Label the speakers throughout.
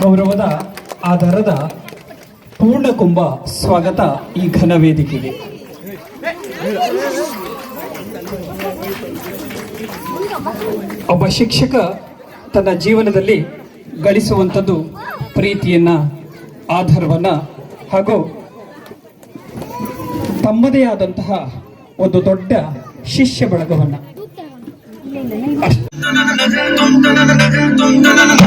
Speaker 1: ಗೌರವದ ಆಧಾರದ ಪೂರ್ಣ ಕುಂಭ ಸ್ವಾಗತ ಈ ಘನ ಘನವೇದಿಕೆಗೆ. ಒಬ್ಬ ಶಿಕ್ಷಕ ತನ್ನ ಜೀವನದಲ್ಲಿ ಗಳಿಸುವಂಥದ್ದು ಪ್ರೀತಿಯನ್ನ, ಆಧಾರವನ್ನ ಹಾಗೂ ತಮ್ಮದೇ ಆದಂತಹ ಒಂದು ದೊಡ್ಡ ಶಿಷ್ಯ ಬಳಗವನ್ನು.
Speaker 2: no, no, no, no.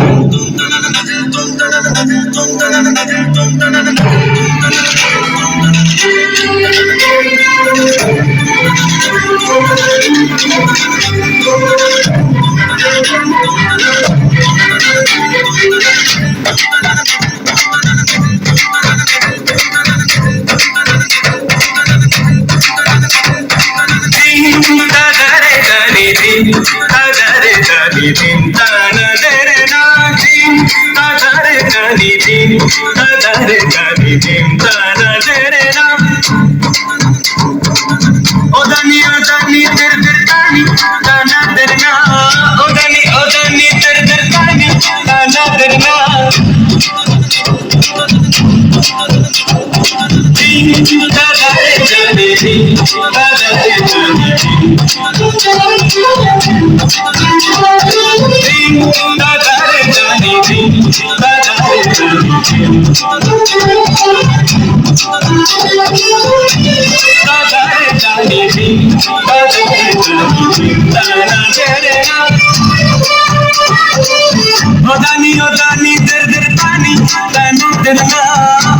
Speaker 2: Rodani, Rodani, Derder Pani,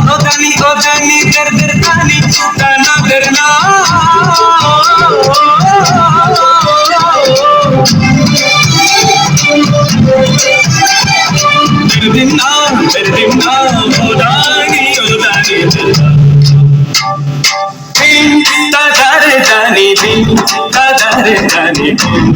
Speaker 2: Rodani, Rodani, Derder Pani. करना दिना मेरे दिना मोदानी मोदानी दिन तदर दानी दिन तदर दानी दिन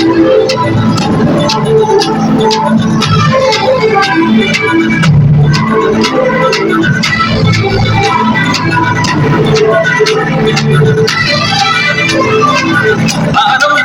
Speaker 2: I
Speaker 1: don't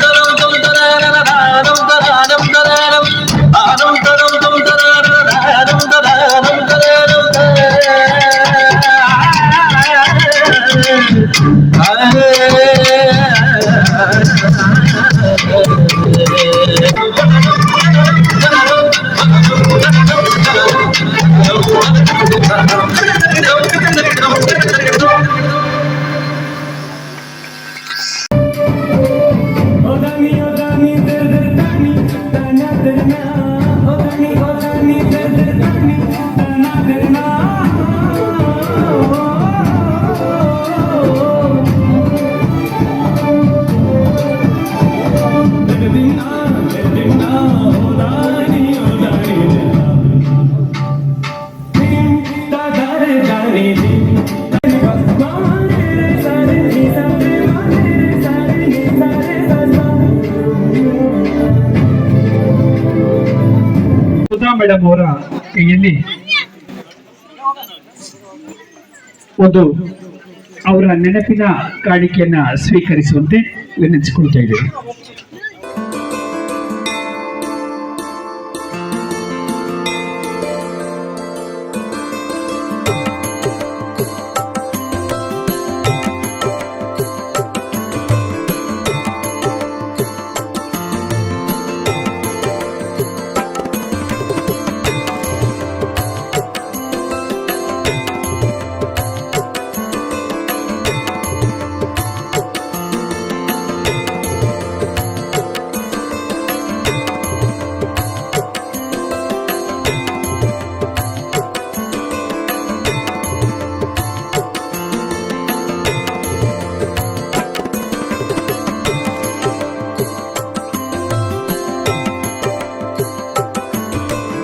Speaker 1: ಮೇಡಮ್ ಅವರ ಕೈಯಲ್ಲಿ ಒಂದು ಅವರ ನೆನಪಿನ ಕಾಣಿಕೆಯನ್ನ ಸ್ವೀಕರಿಸುವಂತೆ ವಿನಂತಿಸಿಕೊಳ್ತಾ ಇದ್ದೇವೆ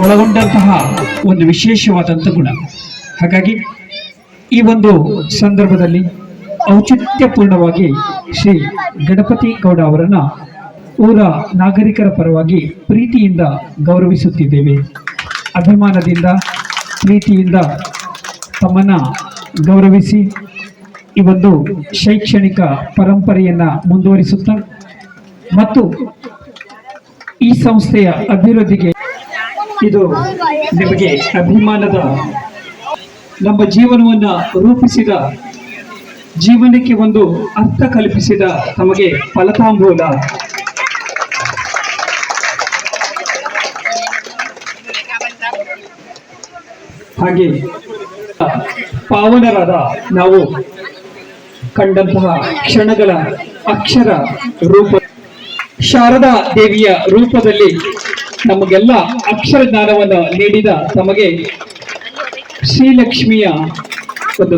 Speaker 1: ಒಳಗೊಂಡಂತಹ ಒಂದು ವಿಶೇಷವಾದಂಥ ಗುಣ. ಹಾಗಾಗಿ ಈ ಒಂದು ಸಂದರ್ಭದಲ್ಲಿ ಔಚಿತ್ಯಪೂರ್ಣವಾಗಿ ಶ್ರೀ ಗಣಪತಿ ಗೌಡ ಅವರನ್ನು ಊರ ನಾಗರಿಕರ ಪರವಾಗಿ ಪ್ರೀತಿಯಿಂದ ಗೌರವಿಸುತ್ತಿದ್ದೇವೆ. ಅಭಿಮಾನದಿಂದ, ಪ್ರೀತಿಯಿಂದ ತಮ್ಮನ್ನ ಗೌರವಿಸಿ ಈ ಒಂದು ಶೈಕ್ಷಣಿಕ ಪರಂಪರೆಯನ್ನು ಮುಂದುವರಿಸುತ್ತಾ ಮತ್ತು ಈ ಸಂಸ್ಥೆಯ ಅಭಿವೃದ್ಧಿಗೆ ಇದು ನಿಮಗೆ ಅಭಿಮಾನದ ನಮ್ಮ ಜೀವನವನ್ನ ರೂಪಿಸಿದ, ಜೀವನಕ್ಕೆ ಒಂದು ಅರ್ಥ ಕಲ್ಪಿಸಿದ ತಮಗೆ ಫಲತಾಂಬೂಲ. ಹಾಗೆ ಪಾವನರಾದ ನಾವು ಕಂಡಂತಹ ಕ್ಷಣಗಳ ಅಕ್ಷರ ರೂಪ ಶಾರದಾ ದೇವಿಯ ರೂಪದಲ್ಲಿ ನಮಗೆಲ್ಲ ಅಕ್ಷರ ಜ್ಞಾನವನ್ನು ನೀಡಿದ ತಮಗೆ ಶ್ರೀಲಕ್ಷ್ಮಿಯ ಒಂದು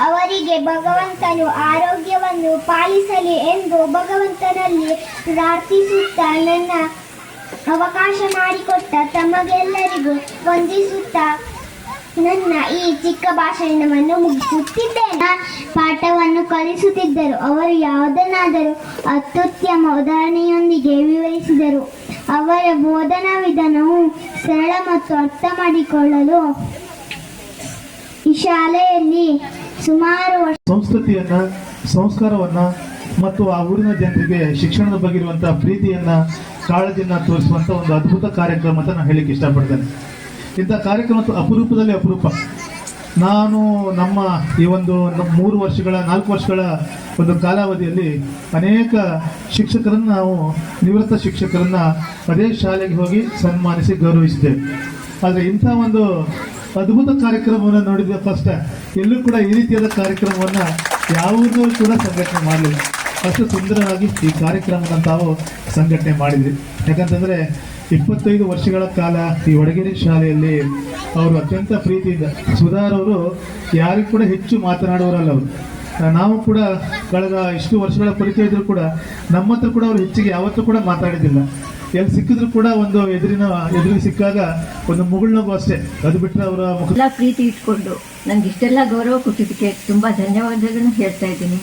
Speaker 3: ಅವರಿಗೆ ಭಗವಂತನು ಆರೋಗ್ಯವನ್ನು ಪಾಲಿಸಲಿ ಎಂದು ಭಗವಂತನಲ್ಲಿ ಪ್ರಾರ್ಥಿಸುತ್ತಾ ನನ್ನ ಅವಕಾಶ ಮಾಡಿಕೊಟ್ಟ ತಮಗೆಲ್ಲರಿಗೂ ವಂದಿಸುತ್ತಾ ನನ್ನ ಈ ಚಿಕ್ಕ ಭಾಷಣವನ್ನು ಮುಗಿಸುತ್ತಿದ್ದೇನೆ. ಪಾಠವನ್ನು ಕಲಿಸುತ್ತಿದ್ದರು. ಅವರು ಯಾವುದನ್ನಾದರೂ ಅತ್ಯುತ್ತಮ ಉದಾಹರಣೆಯೊಂದಿಗೆ ವಿವರಿಸಿದರು. ಅವರ ಬೋಧನಾ ವಿಧಾನವು ಸರಳ ಮತ್ತು ಅರ್ಥ ಮಾಡಿಕೊಳ್ಳಲು ಈ ಶಾಲೆಯಲ್ಲಿ ಸುಮಾರು
Speaker 4: ಸಂಸ್ಕೃತಿಯನ್ನ, ಸಂಸ್ಕಾರವನ್ನ ಮತ್ತು ಆ ಊರಿನ ಜನರಿಗೆ ಶಿಕ್ಷಣದ ಬಗ್ಗೆ ಇರುವಂತಹ ಪ್ರೀತಿಯನ್ನ, ಕಾಳಜಿಯನ್ನ ತೋರಿಸುವಂತ ಒಂದು ಅದ್ಭುತ ಕಾರ್ಯಕ್ರಮ ಅಂತ ನಾನು ಹೇಳಿಕ್ಕೆ ಇಷ್ಟಪಡ್ತೇನೆ. ಇಂಥ ಕಾರ್ಯಕ್ರಮ ಅಪರೂಪದಲ್ಲಿ ಅಪರೂಪ. ನಾನು ನಮ್ಮ ಈ ಒಂದು ಮೂರು ವರ್ಷಗಳ, ನಾಲ್ಕು ವರ್ಷಗಳ ಒಂದು ಕಾಲಾವಧಿಯಲ್ಲಿ ಅನೇಕ ಶಿಕ್ಷಕರನ್ನು ನಾವು, ನಿವೃತ್ತ ಶಿಕ್ಷಕರನ್ನು ಅದೇ ಶಾಲೆಗೆ ಹೋಗಿ ಸನ್ಮಾನಿಸಿ ಗೌರವಿಸಿದ್ದೇವೆ. ಆದರೆ ಇಂಥ ಒಂದು ಅದ್ಭುತ ಕಾರ್ಯಕ್ರಮವನ್ನು ನೋಡಿದ ಫಸ್ಟ್ ಎಲ್ಲೂ ಕೂಡ ಈ ರೀತಿಯಾದ ಕಾರ್ಯಕ್ರಮವನ್ನು ಯಾವುದೂ ಕೂಡ ಸಂಘಟನೆ ಮಾಡಲಿಲ್ಲ. ಅಷ್ಟು ಸುಂದರವಾಗಿ ಈ ಕಾರ್ಯಕ್ರಮವನ್ನು ತಾವು ಸಂಘಟನೆ ಮಾಡಿದ್ರಿ. ಯಾಕಂತಂದ್ರೆ ಇಪ್ಪತ್ತೈದು ವರ್ಷಗಳ ಕಾಲ ಈ ವಡಗೇರಿ ಶಾಲೆಯಲ್ಲಿ ಅವರು ಅತ್ಯಂತ ಪ್ರೀತಿಯಿಂದ, ಸುಧಾರ್ ಅವರು ಯಾರಿಗೂ ಕೂಡ ಹೆಚ್ಚು ಮಾತನಾಡುವರಲ್ಲ ಅವರು. ನಾವು ಕೂಡ ಕಳೆದ ಇಷ್ಟು ವರ್ಷಗಳ ಪರಿಚಯ ಇದ್ರೂ ಕೂಡ ನಮ್ಮ ಹತ್ರ ಕೂಡ ಅವರು ಹೆಚ್ಚಿಗೆ ಯಾವತ್ತೂ ಕೂಡ ಮಾತಾಡಿದ್ದಿಲ್ಲ. ಎಲ್ಲಿ ಸಿಕ್ಕಿದ್ರು ಕೂಡ ಒಂದು ಎದುರಿನ, ಎದುರಿಗೆ ಸಿಕ್ಕಾಗ ಒಂದು ಮುಗುಳ್ನಗು ಅಷ್ಟೇ. ಅದು ಬಿಟ್ಟರೆ ಅವರ ಮುಖ
Speaker 5: ಪ್ರೀತಿ ಇಟ್ಕೊಂಡು ನನಗೆ ಇಷ್ಟೆಲ್ಲ ಗೌರವ ಕೊಟ್ಟಿದ್ದಕ್ಕೆ ತುಂಬ ಧನ್ಯವಾದಗಳನ್ನು ಹೇಳ್ತಾ ಇದ್ದೀನಿ.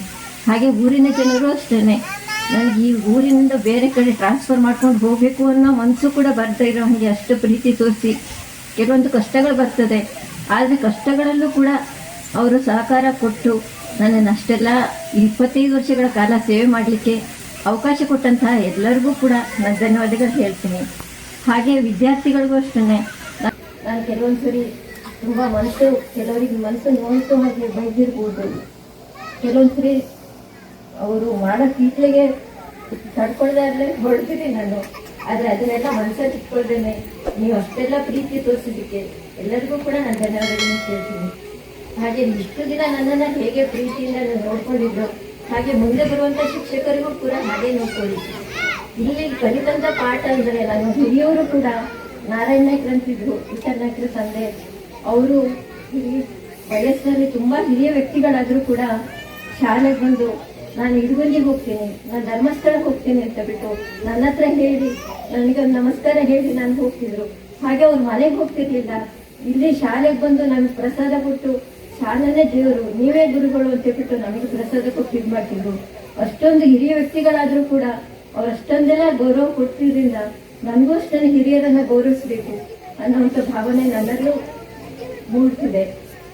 Speaker 5: ಹಾಗೆ ಊರಿನ ಜನರು ಅಷ್ಟೇ ನನಗೆ ಈ ಊರಿನಿಂದ ಬೇರೆ ಕಡೆ ಟ್ರಾನ್ಸ್ಫರ್ ಮಾಡ್ಕೊಂಡು ಹೋಗಬೇಕು ಅನ್ನೋ ಮನಸ್ಸು ಕೂಡ ಬರ್ತಾ ಇರೋ ಹಾಗೆ ಅಷ್ಟು ಪ್ರೀತಿ ತೋರಿಸಿ. ಕೆಲವೊಂದು ಕಷ್ಟಗಳು ಬರ್ತದೆ. ಆದರೆ ಕಷ್ಟಗಳಲ್ಲೂ ಕೂಡ ಅವರು ಸಹಕಾರ ಕೊಟ್ಟು ನನ್ನನ್ನು ಅಷ್ಟೆಲ್ಲ ಇಪ್ಪತ್ತೈದು ವರ್ಷಗಳ ಕಾಲ ಸೇವೆ ಮಾಡಲಿಕ್ಕೆ ಅವಕಾಶ ಕೊಟ್ಟಂತಹ ಎಲ್ಲರಿಗೂ ಕೂಡ ನಾನು ಧನ್ಯವಾದಗಳು ಹೇಳ್ತೀನಿ. ಹಾಗೆ ವಿದ್ಯಾರ್ಥಿಗಳಿಗೂ ಅಷ್ಟೇ ನಾನು ಕೆಲವೊಂದು ಸರಿ ತುಂಬ ಮನಸ್ಸು, ಕೆಲವರಿಗೆ ಮನಸ್ಸು ನೋಯಿತು ಹಾಗೆ ಬೈದಿರ್ಬೋದು. ಕೆಲವೊಂದು ಸರಿ ಅವರು ಮಾಡೋ ಕೀಟ್ಲೆಗೆ ಇರಲಿ ಹೊಡೆದಿರಿ ನಾನು. ಆದರೆ ಅದನ್ನೆಲ್ಲ ಮನಸ್ಸಲ್ಲಿ ಇಟ್ಕೊಳ್ದೇನೆ. ನೀವು ಅಷ್ಟೆಲ್ಲ ಪ್ರೀತಿ ತೋರಿಸಿದ್ದಕ್ಕೆ ಎಲ್ಲರಿಗೂ ಕೂಡ ನಾನು ಧನ್ಯವಾದಗಳನ್ನು ಕೇಳ್ತೀನಿ ಹಾಗೆ ಇಷ್ಟು ದಿನ ನನ್ನನ್ನು ಹೇಗೆ ಪ್ರೀತಿಯಿಂದ ನೋಡ್ಕೊಂಡಿದ್ರು, ಹಾಗೆ ಮುಂದೆ ಬರುವಂಥ ಶಿಕ್ಷಕರಿಗೂ ಕೂಡ ಹಾಗೆ ನೋಡ್ಕೊಳ್ಳಿ. ಇಲ್ಲಿ ಕಲಿತಂಥ ಪಾಠ ಅಂದರೆ ನಾನು ಹಿರಿಯವರು ಕೂಡ ನಾರಾಯಣ ಅಂತಿದ್ರು ವಿಠಲ್ ತಂದೆ. ಅವರು ವಯಸ್ಸಿನಲ್ಲಿ ತುಂಬ ಹಿರಿಯ ವ್ಯಕ್ತಿಗಳಾದರೂ ಕೂಡ ಶಾಲೆಗೆ ಬಂದು ನಾನು ಇಡುವಲ್ಲಿ ಹೋಗ್ತೀನಿ, ನಾನು ಧರ್ಮಸ್ಥಳಕ್ಕೆ ಹೋಗ್ತೀನಿ ಅಂತ ಬಿಟ್ಟು ನನ್ನ ಹತ್ರ ಹೇಳಿ, ನನಗೆ ಒಂದು ನಮಸ್ಕಾರ ಹೇಳಿ ನಾನು ಹೋಗ್ತಿದ್ರು. ಹಾಗೆ ಅವ್ರು ಮನೆಗೆ ಹೋಗ್ತಿರ್ಲಿಲ್ಲ. ಇಲ್ಲಿ ಶಾಲೆಗೆ ಬಂದು ನಮ್ಗೆ ಪ್ರಸಾದ ಕೊಟ್ಟು, ಶಾಲೆನೇ ದೇವರು, ನೀವೇ ಗುರುಗಳು ಅಂತ ಬಿಟ್ಟು ನಮಗೆ ಪ್ರಸಾದ ಕೊಟ್ಟು ಇದು ಮಾಡ್ತಿದ್ರು. ಅಷ್ಟೊಂದು ಹಿರಿಯ ವ್ಯಕ್ತಿಗಳಾದ್ರೂ ಕೂಡ ಅವ್ರು ಅಷ್ಟೊಂದೆಲ್ಲ ಗೌರವ ಕೊಡ್ತಿದ್ರಿಂದ ನನಗೂ ಅಷ್ಟೇ ಹಿರಿಯರನ್ನ ಗೌರವಿಸಬೇಕು ಅನ್ನೋಂಥ ಭಾವನೆ ನನ್ನಲ್ಲೂ ಮೂಡ್ತಿದೆ.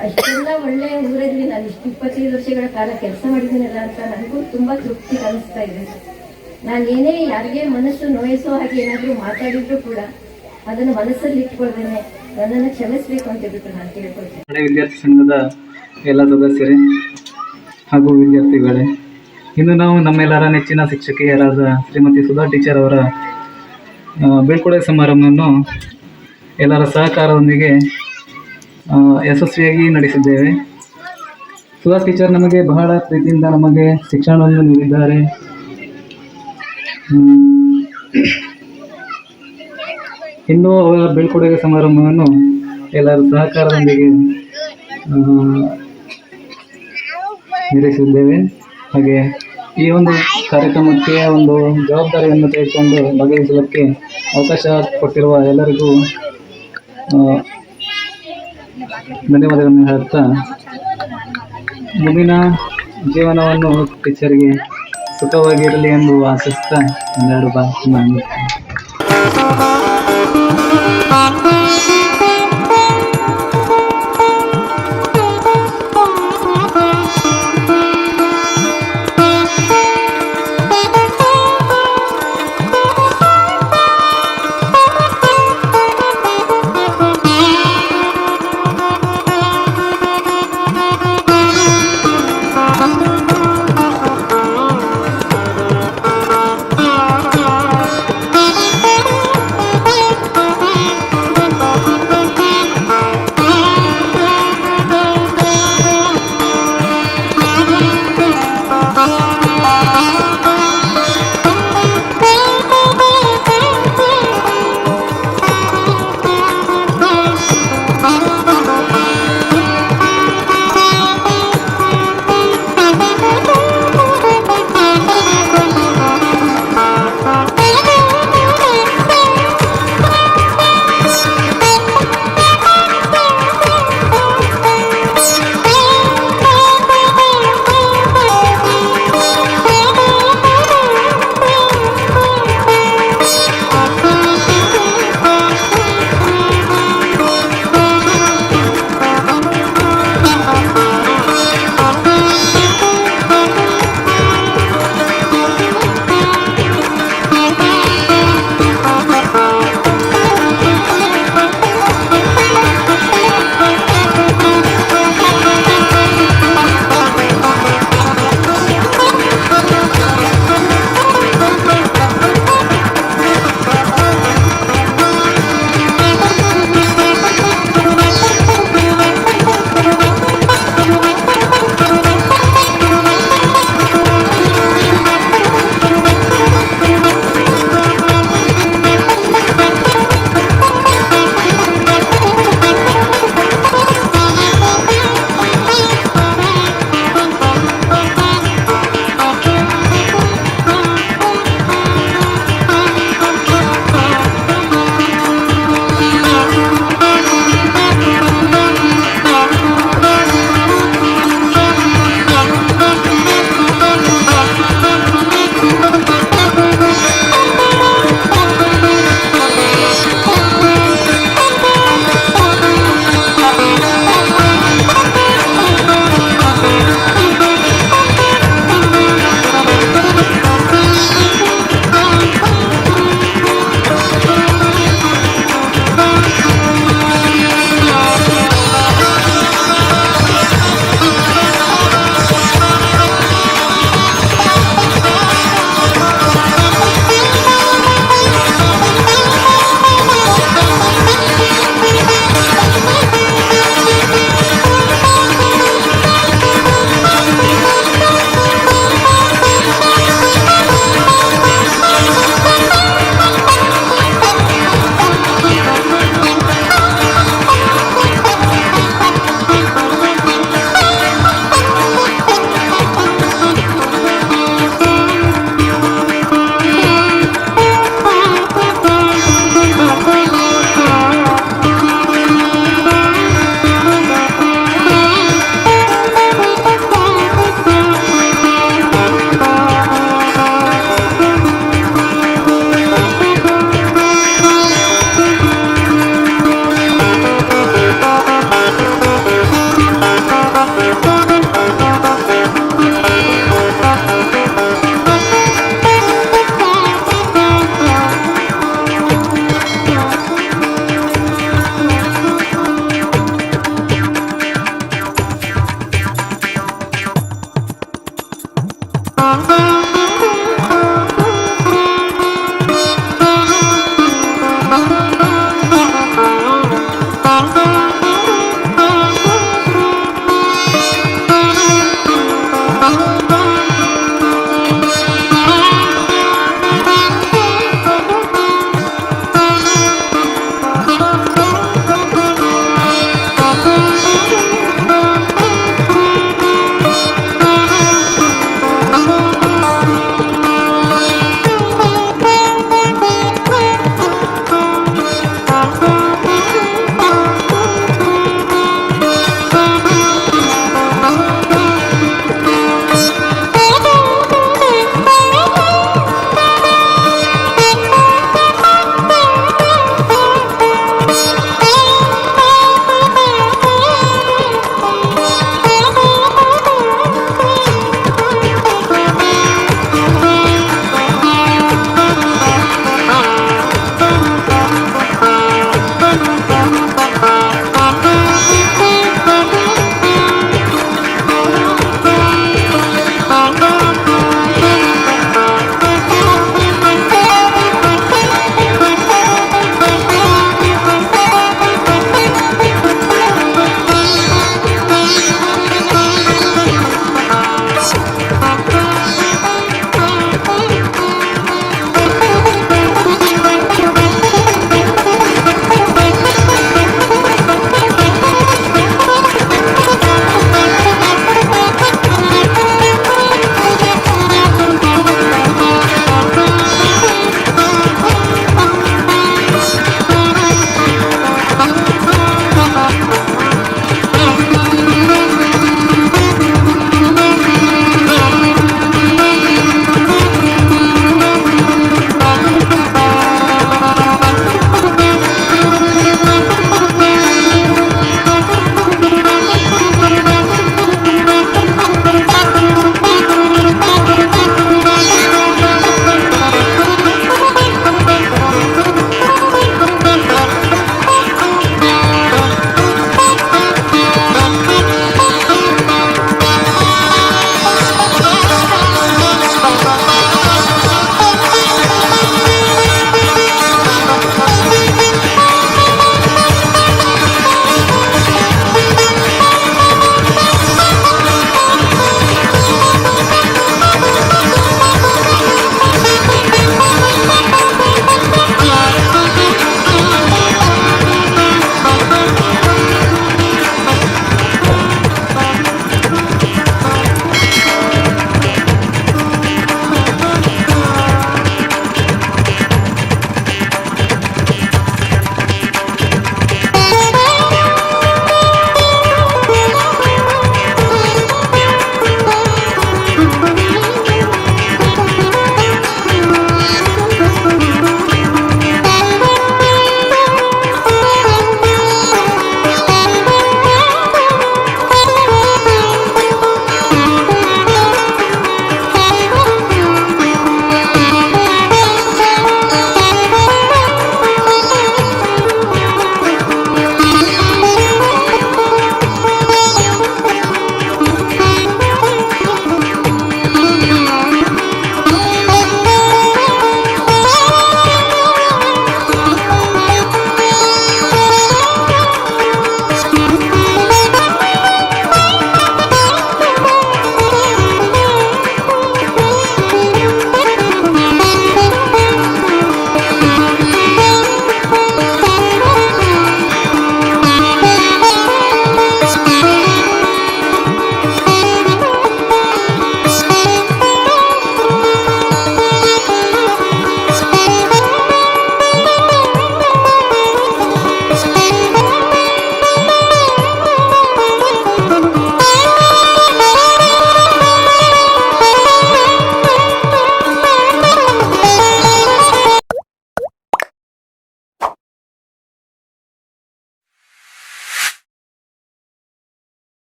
Speaker 5: ಅಷ್ಟೆಲ್ಲ ಒಳ್ಳೆ ಊರಲ್ಲಿ ನಾನು ಇಷ್ಟು ಇಪ್ಪತ್ತೈದು ವರ್ಷಗಳ ಕಾಲ ಕೆಲಸ ಮಾಡಿದ್ದೀನಲ್ಲ ಅಂತ ನನಗೂ ತುಂಬಾ ತೃಪ್ತಿ ಅನಿಸ್ತಾ ಇದೆ. ನಾನು ಏನೇ ಯಾರಿಗೆ ಮನಸ್ಸು ನೋಯಿಸೋ ಹಾಗೆ ಏನಾದರೂ ಮಾತಾಡಿದ್ರು ಕೂಡ ಅದನ್ನು ಮನಸ್ಸಲ್ಲಿ ಇಟ್ಕೊಳ್ದೇನೆ ನನ್ನನ್ನು ಕ್ಷಮಿಸ್ಬೇಕು ಅಂತ ಹೇಳ್ಬಿಟ್ಟು ನಾನು
Speaker 6: ವಿದ್ಯಾರ್ಥಿ ಸಂಘದ ಎಲ್ಲ ಸದಸ್ಯರೇ ಹಾಗೂ ವಿದ್ಯಾರ್ಥಿಗಳೇ ಇಂದು ನಾವು ನಮ್ಮೆಲ್ಲರ ನೆಚ್ಚಿನ ಶಿಕ್ಷಕಿಯರಾದ ಶ್ರೀಮತಿ ಸುಧಾ ಟೀಚರ್ ಅವರ ಬೀಳ್ಕೊಡುಗೆ ಸಮಾರಂಭವನ್ನು ಎಲ್ಲರ ಸಹಕಾರದೊಂದಿಗೆ ಯಶಸ್ವಿಯಾಗಿ ನಡೆಸಿದ್ದೇವೆ. ಸುಧಾ ಟೀಚರ್ ನಮಗೆ ಬಹಳ ಪ್ರೀತಿಯಿಂದ ನಮಗೆ ಶಿಕ್ಷಣವನ್ನು ನೀಡಿದ್ದಾರೆ. ಇನ್ನೂ ಅವರ ಬೀಳ್ಕೊಡುಗೆ ಸಮಾರಂಭವನ್ನು ಎಲ್ಲರೂ ಸಹಕಾರದೊಂದಿಗೆ ನಿರೀಕ್ಷಿಸಿದ್ದೇವೆ ಹಾಗೆ ಈ ಒಂದು ಕಾರ್ಯಕ್ರಮಕ್ಕೆ ಒಂದು ಜವಾಬ್ದಾರಿಯನ್ನು ತೆಗೆದುಕೊಂಡು ಭಾಗವಹಿಸಲಿಕ್ಕೆ ಅವಕಾಶ ಕೊಟ್ಟಿರುವ ಎಲ್ಲರಿಗೂ ಧನ್ಯವಾದಗಳನ್ನು ಹೇಳುತ್ತಾ ಮುಂದಿನ ಜೀವನವನ್ನು ಟೀಚರ್ಗೆ ಸುಖವಾಗಿರಲಿ ಎಂದು ಆಶಿಸ್ತಾ ಒಂದೆರಡು ಬಾ